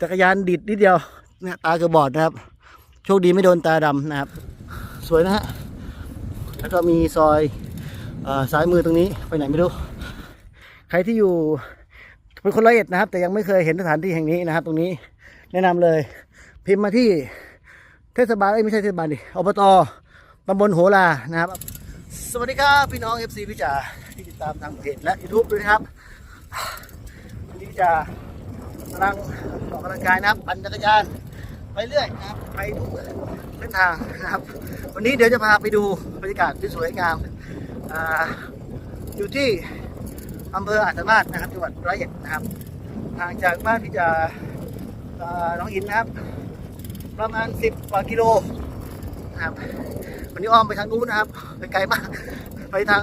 จักรยานดิดนิดเดียวเนี่ยตาเกือบบอดนะครับ โชคดีไม่โดนตาดำนะครับ สวยนะฮะแล้วก็มีซอยอซ้ายมือตรงนี้ไปไหนไม่รู้ ใครที่อยู่เป็นคนละเอียดนะครับ แต่ยังไม่เคยเห็นสถานที่แห่งนี้นะครับ ตรงนี้แนะนำเลย พิมพ์มาที่เทศบาลเอ้ไม่ใช่เทศบาลดิอบตตำบลโหรานะครับ สวัสดีครับพี่น้อง FC พี่จ๋าที่ติดตามทางเพจและ YouTube ด้วยนะครับวันนี้จะ กำลังออกกำลังกายนะครับปั่นจักรยานไปเรื่อยนะครับไปทุกเส้นทางนะครับ วันนี้เดี๋ยวจะพาไปดูบรรยากาศที่สวยงามออยู่ที่อำเภออาจสามารถนะครับจังหวัดร้อยเอ็ดนะครับห่างจากบ้านพี่จ๋าอ่าน้องอินนะครับ ประมาณ 10กว่ากิโลนะครับวันนี้อ้อมไปทางนู้นนะครับไปไกลมาก ไปทาง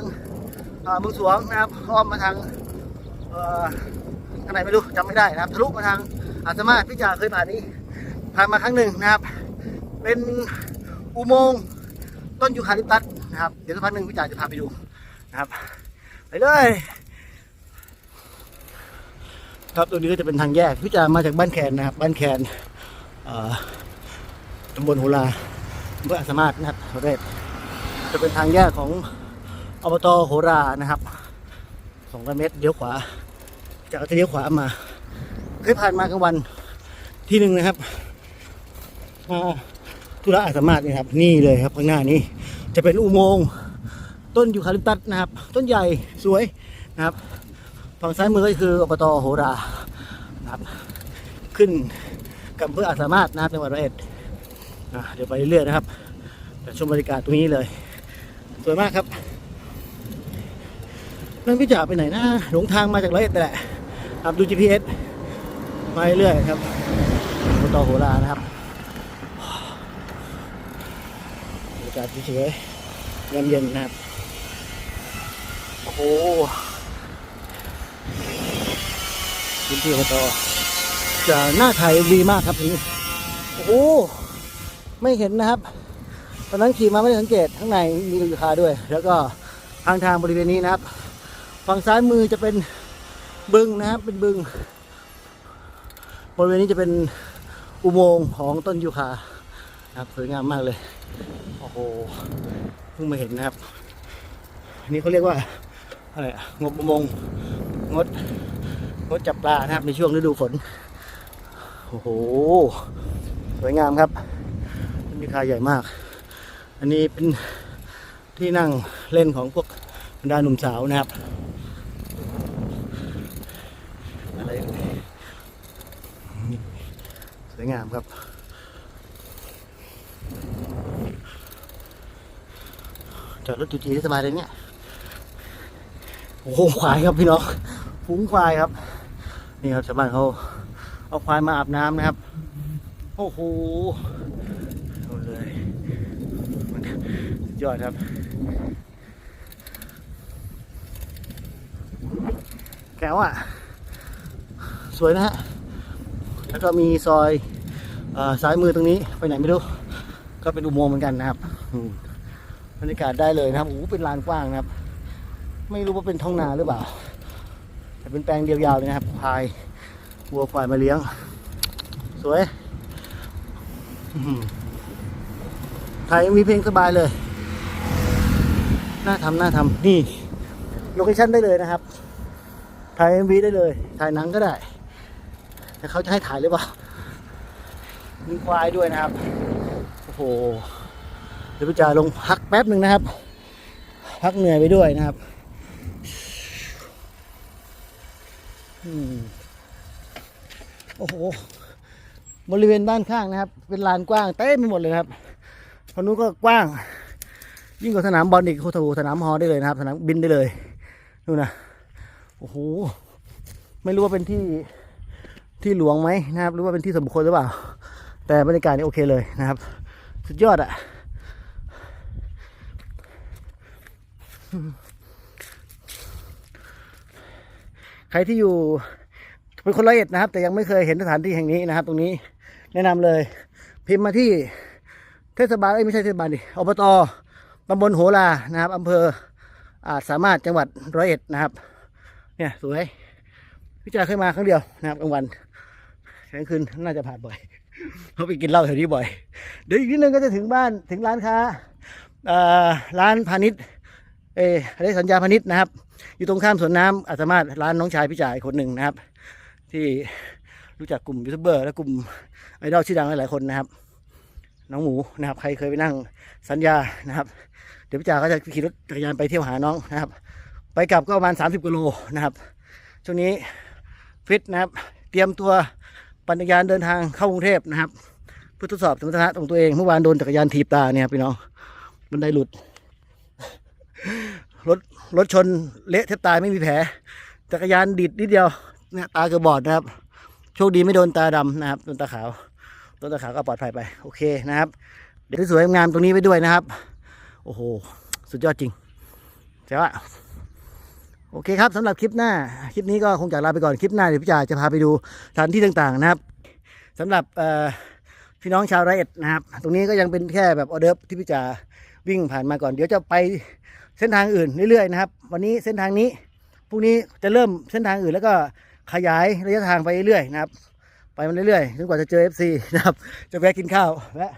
เมืองสวงนะครับอ้อมมาทางอ ทางไหนไม่รู้จำไม่ได้นะครับทะลุมาทางอาสมาพี่จ่าเคยผ่านนี้ ผ่านมาครั้งหนึ่งนะครับ เป็นอุโมงค์ต้นยูคาลิปตัสนะครับ เดี๋ยวสักพักหนึ่งพี่จ่าจะพาไปดูนะครับ ไปเลยครับตรงนี้ก็จะเป็นทางแยกพี่จ่ามาจากบ้านแคนนะครับ บ้านแคนตำบลโหราอำเพื่ออาสมารถนะครับประเทศจะเป็นทางแยกของอบตโหรานะครับสองร้อยเมตรเลี้ยวขวา จากจะเลี้ยวขวามาเคยผ่านมากลางวันที่หนึ่งนะครับมาธุระอาสามารถนี่ครับ นี่เลยครับข้างหน้านี้ จะเป็นอุโมงค์ต้นยูคาลิปตัสนะครับ ต้นใหญ่สวยนะครับฝั่งซ้ายมือก็คืออบตโหรานะครับ ขึ้นกับอำเภออาสามารถนะครับจังหวัดร้อยเอ็ดเดี๋ยวไปเรื่อยๆนะครับเดี๋ยวชมบรรยากาศตรงนี้เลย สวยมากครับนั่นพี่จ๋าไปไหนนะหลงทางมาจากร้อยเอ็ดแต่แหละ ครับดู GPS ไปเรื่อยครับบนตอโหรานะครับบรรยากาศสวยๆยามเย็นนะครับ โอ้โหพื้นที่อบตจะน่าถ่ายดีมากครับตรงนี้โอ้ ไม่เห็นนะครับ ตอนนั้นขี่มาไม่ได้สังเกต ข้างในมีราคาด้วย แล้วก็ทางทางบริเวณนี้นะครับ ฝั่งซ้ายมือจะเป็น บึงนะครับเป็นบึงบริเวณนี้จะเป็นอุโมงค์ของต้นยูคาครับสวยงามมากเลยโอ้โหเพิ่งมาเห็นนะครับ อันนี้เขาเรียกว่าอะไรงบอุโมงค์งดงดจับปลานะครับในช่วงฤดูฝนโอ้โหสวยงามครับต้นยูคาใหญ่มาก อันนี้เป็นที่นั่งเล่นของพวกบรรดาหนุ่มสาวนะครับ อะไรเอ่ยส วยงามครับ จอดรถจูจีได้สบายเลยเนี่ย โอ้โหควายครับพี่น้องฝูงควายครับ นี่ครับชาวบ้านเขาเอาควายมาอาบน้ำนะครับ โอ้โหเอาเลยยอดครับแก้วอะ สวยนะฮะ แล้วก็มีซอยอซ้ายมือตรงนี้ไปไหนไม่รู้ ก็เป็นอุโมงค์เหมือนกันนะครับบรรยากาศได้เลยนะครับโอ้เป็นลานกว้างนะครับ ไม่รู้ว่าเป็นท้องนาหรือเปล่า แต่เป็นแปลงเดียวยาวเลยนะครับพายวัวควายมาเลี้ยง สวยอื้อหือถ่ายมีเพลงสบายเลย น่าทำน่าทำนี่ โลเคชั่นได้เลยนะครับถ่ายเอ็มวีได้เลย ถ่ายหนังก็ได้ แต่เขาจะให้ถ่ายหรือเปล่ามีควายด้วยนะครับ โอ้โห เดี๋ยวพี่จะลงพักแป๊บหนึ่งนะครับ พักเหนื่อยไปด้วยนะครับอืมโอ้โห บริเวณด้านข้างนะครับ เป็นลานกว้างเต็มไปหมดเลยนะครับฝั่งนู้นก็กว้าง ยิ่งกว่าสนามบอลอีกโอ้โหสนามฮอลได้เลยนะครับ สนามบินได้เลยดูนะโอ้โห ไม่รู้ว่าเป็นที่ ที่หลวงไหมนะครับหรือว่าเป็นที่สมควรหรือเปล่า แต่บรรยากาศนี่โอเคเลยนะครับ สุดยอดอะใครที่อยู่เป็นคนละเอียดนะครับ แต่ยังไม่เคยเห็นสถานที่แห่งนี้นะครับ ตรงนี้แนะนำเลย พิมพ์มาที่เทศบาลไม่ใช่เทศบาลดิอบตตำบลโหรานะครับอำเภออาจสามารถจังหวัดร้อยเอ็ดนะครับ เนี่ยสวยพี่จ่าเคยมาครั้งเดียวนะครับกลางวัน กลางคืนน่าจะผ่านบ่อยเพราะไปกินเหล้าแถวนี้บ่อย เดี๋ยวอีกนิดนึงก็จะถึงบ้านถึงร้านค้าร้านพาณิชย์เอออะไรสัญญาพาณิชย์นะครับ อยู่ตรงข้ามสวนน้ำอาจสามารถร้านน้องชายพี่จ่ายคนหนึ่งนะครับ ที่รู้จักกลุ่มยูทูบเบอร์และกลุ่มไอดอลชื่อดังหลายๆคนนะครับ น้องหมูนะครับ ใครเคยไปนั่งสัญญานะครับ เดี๋ยวพี่จ่าก็จะขี่รถจักรยานไปเที่ยวหาน้องนะครับ ไปกลับก็ประมาณ 30กิโลนะครับช่วงนี้ฟิตนะครับ เตรียมตัว ปั่นจักรยานเดินทางเข้ากรุงเทพนะครับเพื่อทดสอบสมรรถนะของตัวเองเมื่อวานโดนจักรยานถีบตาเนี่ยพี่น้องบันได้หลุดรถรถชนเละแทบตายไม่มีแผล จักรยานดิดนิดเดียวเนี่ยตาเกือบบอดนะครับโชคดีไม่โดนตาดำนะครับโดนตาขาวโดนตาขาวก็ปลอดภัยไป โอเคนะครับ เดี๋ยวสวยงามตรงนี้ไว้ด้วยนะครับ โอ้โห สุดยอดจริงแต่ว่า โอเคครับสำหรับคลิปหน้า คลิปนี้ก็คงจากลาไปก่อนคลิปหน้าเดี๋ยวพี่จ่าจะพาไปดูสถานที่ต่างๆนะครับสำหรับพี่น้องชาวไรเอ็ดนะครับ ตรงนี้ก็ยังเป็นแค่แบบออเดิร์ฟที่พี่จ่าวิ่งผ่านมาก่อน เดี๋ยวจะไปเส้นทางอื่นเรื่อยๆนะครับ วันนี้เส้นทางนี้พรุ่งนี้จะเริ่มเส้นทางอื่นแล้วก็ขยายระยะทางไปเรื่อยๆนะครับ ไปมันเรื่อยๆจนกว่าจะเจอ FC นะครับ จะแวะกินข้าวแวะ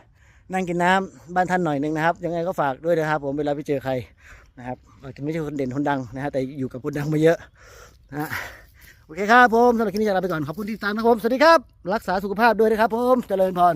นั่งกินน้ำบ้านท่านหน่อยหนึ่งนะครับ ยังไงก็ฝากด้วยนะครับ ผมเวลาไปเจอใคร นะครับอาจจะไม่ใช่คนเด่นคนดังนะฮะแต่อยู่กับคนดังมาเยอะนะโอเคครับผมสำหรับคลิปนี้จะลาไปก่อนขอบคุณที่ติดตามนะครับผมสวัสดีครับ รักษาสุขภาพด้วยนะครับผมเจริญพร